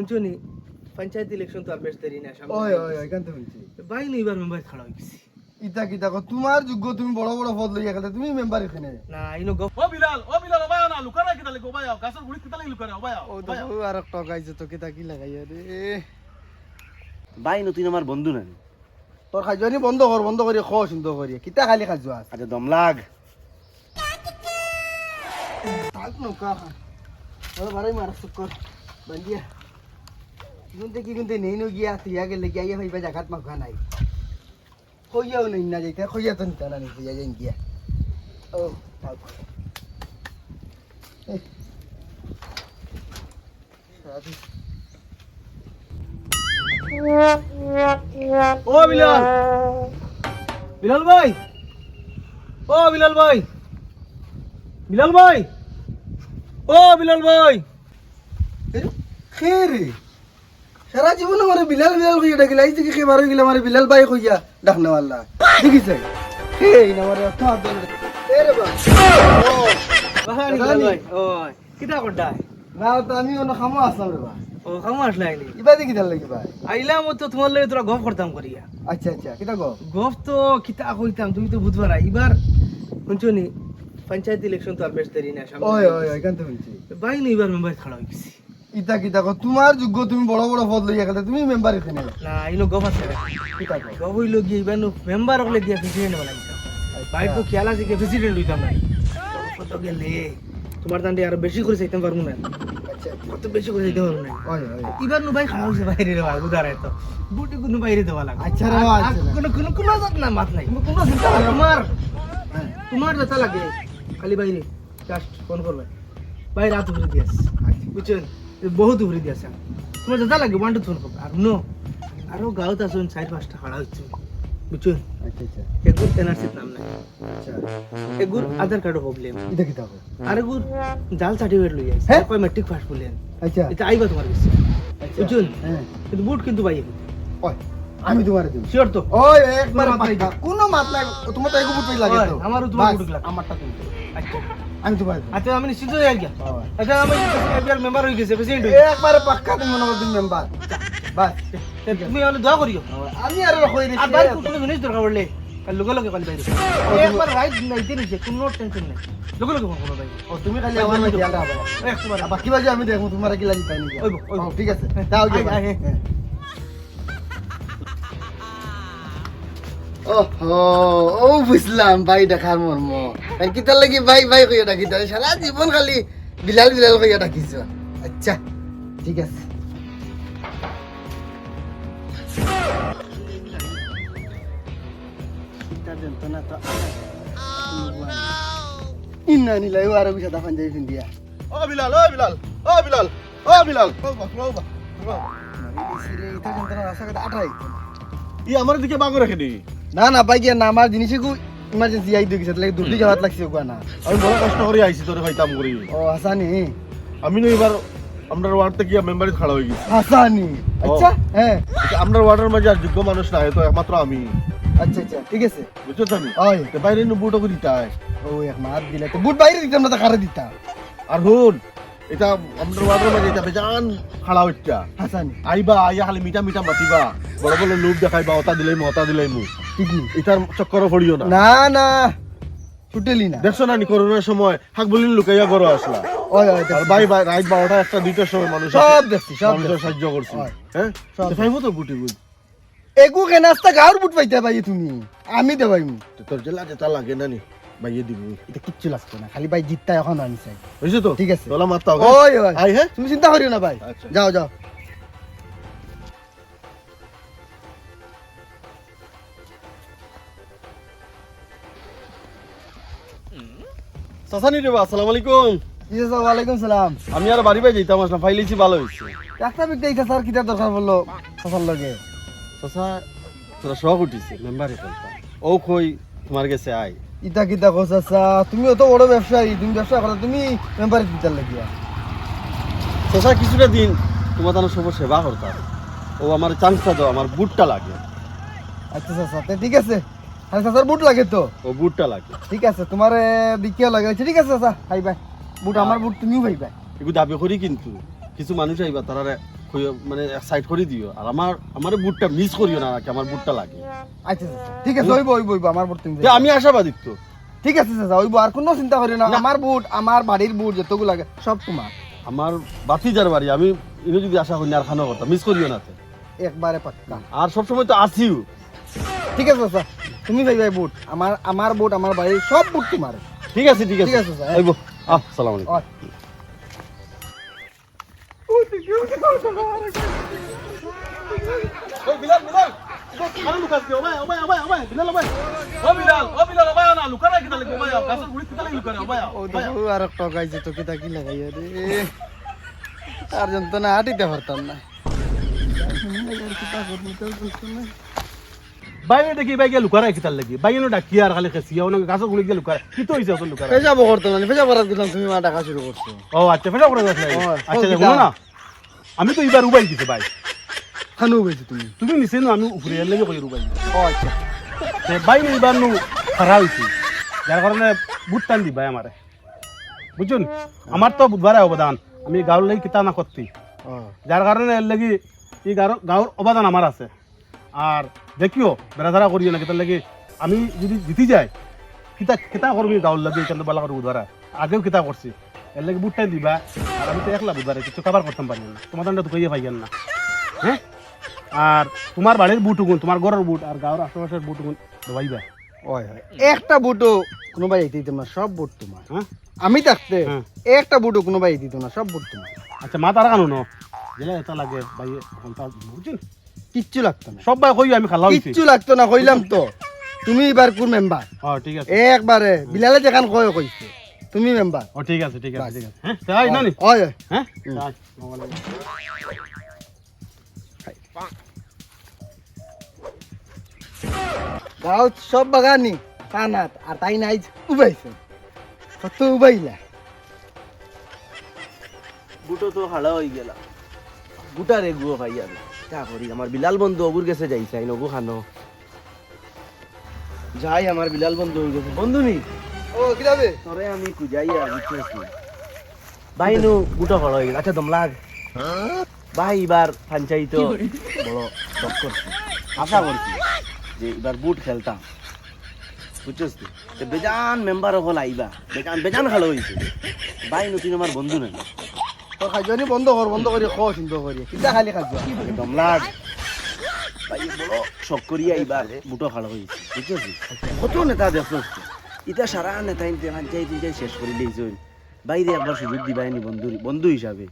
শুনছনি? Panchayat election তো আর বেশ দেরি না সামনে ওই ওই ওই কেন শুনছি নিয়ে এবার মেম্বার খাড়া হয়ে গেছি। ইতা কিতা কো তোমার যোগ্য তুমি বড় বড় পদ লইয়া গেলে তুমি মেম্বার এখানে। না ইনো গপ ও বিলাল ও বিলাল ওবায় না লুকারা কিতা লাগো ওবায় গাছের গুড়ি কিতা লাগি লুকারা ওবায় ও আর টকাইছে তো কিতা কি লাগাইয়া রে ভাই নতুন আমার বন্ধু নানি তোর খাজুয়ানি বন্ধ কর বন্ধ করি খ সুন্দর করি। কিতা খালি খাজুয়া আচ্ছা দম লাগ। থাক নৌকা। ওরা বারাই মারা কর বান্দিয়া কিন্তু কি কিন্তু নেই গিয়া তুইয়া গেলে গিয়া ইয়া ভাইবা জাগাত মাখা নাই কইয়াও নেই না যাইতে, কইয়া তো নিতা না নি তুইয়া যাই গিয়া। ও ও, বিলাল। বিলাল ভাই। ও, বিলাল ভাই। বিলাল ভাই। ও, বিলাল ভাই। খেরে সারা জীবন আমার বিলাল বিলাল কইয়া ডাকিলা এই থেকে খেবার গেলে আমার বিলাল ভাই কইয়া ডাকনা হে না আমার অর্থ আদল এরে বা ভাই ও কিটা করডা? না তো আমি অন্য খামো আসলাম রে বা ও কামো আসলে আইলি ইবা দেখি তার লাগি ভাই। আইলাম তো তোমার লাগে তোরা গপ করতাম করিয়া। আচ্ছা আচ্ছা গপ? তো কিতা কইতাম তুমি তো বুধবার এবার শুনছনি পঞ্চায়েত ইলেকশন তো আর বেশ দেরি না সামনে ওই ওই ওই কেন শুনছি। বাইক নিয়ে এবার মেম্বার খাড়া হয়ে ইতা কিতা গো তোমার যোগ্য তুমি বড় বড় পদ লইয়া গেলে তুমি মেম্বার এখানে। না ইনো গপ আছে গো গপ হইল গিয়ে এবার মেম্বার হলে গিয়া প্রেসিডেন্ট বানাইতাম বাইক তো খেয়াল আছে গিয়ে প্রেসিডেন্ট হইতাম না কত গেলে তোমার দান্ডে আরও বেশি করে চাইতাম পারব না। আচ্ছা কত বেশি করে চাইতে পারব না। এবার নো ভাই খাওয়া হয়েছে বাইরে রে ভাই উদারে তো বুটি কোনো বাইরে দেওয়া লাগে আচ্ছা রে আচ্ছা। কোনো কোনো কোনো না মাত নাই। কোনো চিন্তা নাই তোমার। তোমার যেটা লাগে। খালি বাইরে জাস্ট ফোন করবে। বাইরে রাত উপরে দিয়াস বুঝছেন? বহুত উপরে দিয়াস তোমার যেটা লাগে ওয়ান টু ফোন করবে আর নো আরও গাঁত আসুন চার পাঁচটা হাড়া হচ্ছে। বুঝছেন আচ্ছা আচ্ছা। এগুর এনআরসির নাম নাই। এগুর আধার কার্ডের প্রবলেম আর এগুর জাল সার্টিফিকেট লই আইছে। হ্যাঁ? কয় মেট্রিক পাস করলেন আচ্ছা। এটা আইবা তোমার কাছে। আচ্ছা। হ্যাঁ। কিন্তু বুট কিন্তু পাই ওই আমি তোমারে দিব। শিওর তো। ওই একবার নাই। পাইবা কোনো মাত নাই তোমার তো এগো বুটই লাগে তো। আমারও তোমার বাস, লাগে। আমারটা তুমি আচ্ছা। আমি তোমার আচ্ছা আমি নিশ্চিত হয়ে গিয়া আচ্ছা আমি এবার মেম্বার হয়ে গেছে প্রেসিডেন্ট একবারে পাক্কা তুমি মনে করো তুমি মেম্বার বাস। তুমি হলে দোয়া করিও। আমি আর কই আর বাইরে কোনো জিনিস দরকার পড়লে আর লগে লগে কাল বাইরে। একবার রাইট নাইতে নিছে কোনো টেনশন নাই। লগে লগে ফোন ভাই। ও তুমি খালি আমার না খেয়াল রাখবা একবার বাকি বাজে আমি দেখব তোমার কি লাগি তাই ওইব। ঠিক আছে। দাও আয়, ও বুঝলাম ভাই দেখার মর্ম আর কিতার লাগি ভাই ভাই কইয়া ডাকি তাই সারা জীবন খালি বিলাল বিলাল কইয়া ডাকিছ আচ্ছা ঠিক আছে ইন্না নিলাই ও আরও বিশাদা ফান যাই ফিন্দিয়া ও বিলাল ও বিলাল ও বিলাল ও বিলাল ও বা ও বা এটা কিন্তু রাস্তা কাটা আটাই ই আমার দিকে বাগো রাখে নি না না পাই গিয়া না আমার জিনিসে ইমার্জেন্সি আই দিছে দিকে হাত লাগছে ওকা না। আমি বড় কষ্ট করে আইছি তোরে ভাইতাম করি ও হাসানি আমি না এবার আমরা ওয়ার্ড থেকে মেম্বারে খাড়া হয়ে গেছি। হাসানি আচ্ছা হ্যাঁ আমরা ওয়ার্ডের মাঝে আর যোগ্য মানুষ নাই তো একমাত্র আমি। আচ্ছা আচ্ছা ঠিক আছে। বুঝছ তো আমি ওই তো বাইরে নু ও এক মাত দিলে তো বুট বাইরে দিতাম না তো খারে দিতাম আর হুন এটা আমরা ওয়ার্ডের মাঝে এটা বেজান খাড়া হইতা হাসানি আইবা আইয়া খালি মিঠা মিঠা মাতিবা। বড় বড় লোক দেখাইবা অতা দিলাই মু অতা দিলাই মু নি এটার চক্কর পড়িও না। না না ছুটেলি না। দেখছ না করোনার সময় হাক বলিন লুকাইয়া ঘর আসলা। ওই ওই বাই বাই রাইট বারোটা একটা দুইটার সময় মানুষ সব দেখছি সব সাহায্য করছি। হ্যাঁ সব তো বুটি বুট একু কে নাস্তা গাওর বুট পাইতে পাই তুমি? আমি দেবাইমু তো তোর জেলা যেটা লাগে না নি বাইয়ে দিব। এটা কিচ্ছু লাগছে না খালি ভাই জিতটা এখন আনি চাই বুঝছ তো? ঠিক আছে। তোলা মারতা ওই ওই। আই হ্যাঁ? তুমি চিন্তা করিও না ভাই। আচ্ছা। যাও যাও। সাসানি রে আসসালামু আলাইকুম। ওয়ালাইকুম সালাম। আমি আর বাড়ি বাই যাইতাম আসলাম ফাইলেছি ভালো হইছে। একটা ব্যক্তি এইটা স্যার কিটা দরকার বলল সফল লগে। সাসা তোরা শখ উঠিছে মেম্বারে ও কই তোমার গেছে আচ্ছা তুমিও তো বড় ব্যবসায়ী তুমি ব্যবসা করো তুমি মেম্বার লাগিয়া কিছুটা দিন তোমার তার সব সেবা করতাম। ও আমার চান্সটা দাও আমার বুটটা লাগে। আচ্ছা ঠিক আছে। আরে স্যার বুট লাগে তো? ও বুটটা লাগে। ঠিক আছে তোমার দিকিয়া লাগে ঠিক আছে স্যার হাই বাই। বুট আমার বুট তুমিও ভাই বাই। এগুলো দাবি করি কিন্তু কিছু মানুষ আইবা তারা মানে সাইড করে দিও। আর আমার আমার বুটটা মিস করিও না নাকি আমার বুটটা লাগে। আচ্ছা ঠিক আছে ওইব ওইব ওইব আমার বুট তুমি আমি আশাবাদিত তো ঠিক আছে চাচা ওইব আর কোনো চিন্তা করি না। আমার বুট আমার বাড়ির বুট যতগুলো লাগে সব তোমার। আমার বাতিজার বাড়ি আমি ইনো যদি আশা করি আর খানো কথা মিস করিও না। একবারে পাক্কা। আর সবসময় তো আসিও ঠিক আছে চাচা তুমি যাইবা বুট। আমার আমার বুট আমার বাড়ির সব বুট তোমার ঠিক আছে ঠিক আছে। ঠিক আছে, স্যার। আইব আলাইকুম। আরে লুকানা কিতা তো কি লাগাই রে আর যন্ত্রণা হাঁটিতে পারতাম না। বাইরে দেখি বাইকে লুকারা কিতা লাগি। বাইনো ডাকি আর খালি খেসিয়া ওনা গাছের গুড়ি গিয়ে লুকারা। কি তো হইছে ওতো লুকারা? পেশা করতো না পেশা করার দিলাম তুমি মা টাকা শুরু করছ। ও আচ্ছা ফেটা করে গেছে আচ্ছা দেখো না। আমি তো এবার উবাই দিছে ভাই। খানু গেছি তুমি? তুমি নিছে না আমি উপরে এর লাগে কই উবাই ও আচ্ছা। তে ভাই এবার নু খারাপ হইছে। যার কারণে বুট টান দি ভাই আমারে। বুঝুন আমার তো বুধবারে অবদান। আমি গাঁৱৰ লাগি কিতা না করতি। যার কারণে এর লাগি এই গাঁৱৰ গাঁৱৰ অবদান আমার আছে। আর দেখিও বেড়াধারা করিও না কিতার লাগি আমি যদি জিতি যাই কিতা কিতা করবি গাঁৱৰ লাগি কেন বালা করে বুধবারে আগেও কিতা করছি। এর লাগি বুট টান দিবা আর আমি তো একলা বুধবারে কিছু খাবার করতাম পারি না। তোমার তো কইয়ে পাইয়েন না। হ্যাঁ? আর তোমার বাড়ির বুট উগুন তোমার ঘরের বুট আর গাঁৱৰ আশেপাশের বুট উগুন দবাইবা ওই একটা বুটও কোনোবাই দিত না সব বুট তোমার। হ্যাঁ? আমি থাকতে হ্যাঁ। একটা বুটও কোনোবাই দিত না সব বুট তোমার। আচ্ছা মা তারা কানো ন যেটা এটা লাগে ভাই বুঝছেন কিচ্ছু লাগতো না। সব ভাই কই আমি খালা হইছি। কিচ্ছু লাগতো না কইলাম তো। তুমি এবার কোন মেম্বার ও ঠিক আছে। একবারে বিলালে যেখান কয় কইছে। তুমি মেম্বার ও ঠিক আছে ঠিক আছে ঠিক আছে। হ্যাঁ তাই না নি ওই হ্যাঁ। সব বাগানি কানাত আর তাই নাই উবাইছে। কত উবাইলা। বুটো তো হাড়া হয়ে গেল। বুটা রে গুয়ো ভাই আমি করি। আমার বিলাল বন্ধু অগুর গেছে যাইছে আই নগু খানো। যাই আমার বিলাল বন্ধু হয়ে গেছে বন্ধু নি? ও কি যাবে তোরে আমি কুজাই আর বুঝতেছি ভাই নু বুটো হড়া হয়ে আচ্ছা দম লাগ ভাই এবার পঞ্চায়েত বড় টপ করছি। আশা করছি যে এবার বুট খেলতাম। বুঝছিস তো বেজান মেম্বার হল আইবা। বেজান বেজান খেলা হয়েছে ভাই নতুন আমার বন্ধু নাই তোর খাদ্যনি বন্ধ কর বন্ধ করি খ চিন্তা করি কিতা খালি খাদ্য। একদম লাগ ভাই বড় শখ এইবার বুটো খাড়া হয়েছে বুঝছিস কত নেতা দেখছিস ইটা সারা নেতা ইনতে পঞ্চায়েত ইনচাই শেষ করে দিয়েছে বাইরে একবার সুযোগ দিবাইনি বন্ধু বন্ধু হিসাবে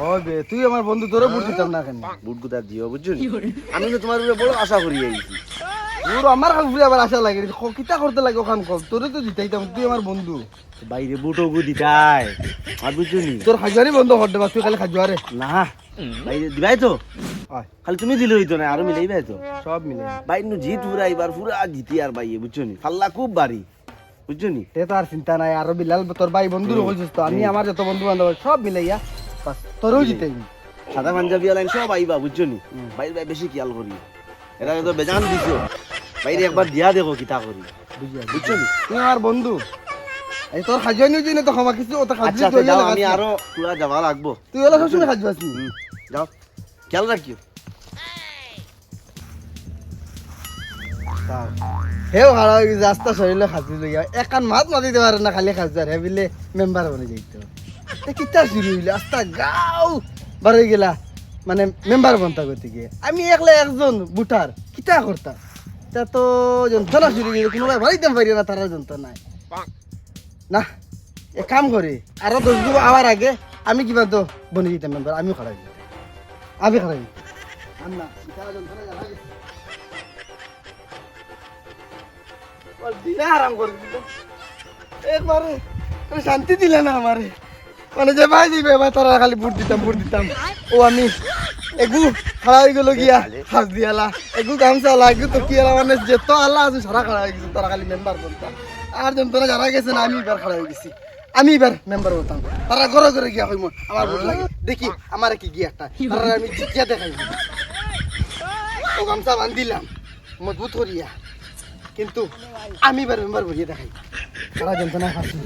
ও বে তুই আমার বন্ধু তোরে বুট দিতাম না কেন? বুট গুতা দিও বুঝছ আমি তো তোমার উপরে বড় আশা করি আইছি তোর আমার কাছে আবার আশা লাগে। কিতা করতে লাগে ওখান কম। তোরে তো দিতাইতাম তুই আমার বন্ধু। বাইরে বুটো গু দিতাই। আর বুঝছ নি? তোর খাদ্যনি বন্ধ কর দেবা তুই খালি খাদ্য আরে না বাইরে দিবাই তো? খালি তুমি দিলে হইতো না আরও মিলাইবাই তো? সব মিলে বাইর নু জিত পুরা এবার পুরা জিতি আর বাইয়ে বুঝছ নি? ফাল্লা খুব বাড়ি বুঝছ নি? তে তো আর চিন্তা নাই আর বিলাল তোর ভাই বন্ধুরও কইছিস তো আমি আমার যত বন্ধু বান্ধব সব মিলাইয়া বাস তোরও জিতে সাদা পাঞ্জাবি আলাইন সব আইবা বুঝছ নি? বাইরে ভাই বেশি খেয়াল করি। এরা তো বেজান দিছো। বাইরে একবার দিয়া দেখো কিতা করি। বুঝছ নি? তুই আমার বন্ধু। এই তোর খাদ্যনি দিনে তো ক্ষমা কিছু ওটা আচ্ছা আচ্ছা, যাও আমি আরও পুরা যাওয়া লাগবো। তুই হলো সবসময় খাদ্য আসবি যাও। খেয়াল রাখিও। হেও হারা হয়ে গেছে আস্তা শরীরে খাদ্য লইয়া। একান মাত মাতিতে পারে না খালি আর হে বিলে মেম্বার বনে যাইতো কিতা শুরু হইলে? আস্তা গাও। বার হয়ে গেলা মানে মেম্বার বনতা গতিকে। আমি একলা একজন বুটার কিতা করতাম? তা তো যন্ত্রণা শুরু গেছে কোনোবাই বাড়িতে পারি না, তারা যন্ত্রণায় না, এক কাম করি, আরও দশ আগে আমি কিবা তো বনে দিতাম মেম্বার আমিও দিতাম। আমি যন্ত্রণা করে দিল। একবারে শান্তি দিলে না আমারে। মানে যে ভাই দিবে তারা খালি বুট দিতাম বুট দিতাম। ও আমি, এগু। খাড়া হয়ে গেল গিয়া। হাস দিয়ালা এগু গামছা আলা এগু তো কি আলা মানে যেত আল্লাহ আছে সারা খাড়া হয়ে গেছে তারা খালি মেম্বার বলতাম আর যন্ত্রণা জানা গেছে না আমি এবার খাড়া হয়ে গেছি। আমি এবার মেম্বার হতাম। তারা ঘরে ঘরে গিয়া হইম আমার বুট লাগে। দেখি আমার কি গিয়া একটা। তারা আমি জিকিয়া দেখাই ও গামছা বান্ধিলাম মজবুত করিয়া। কিন্তু আমি এবার মেম্বার বলিয়ে দেখাই সারা যন্ত্রণা ফাঁসি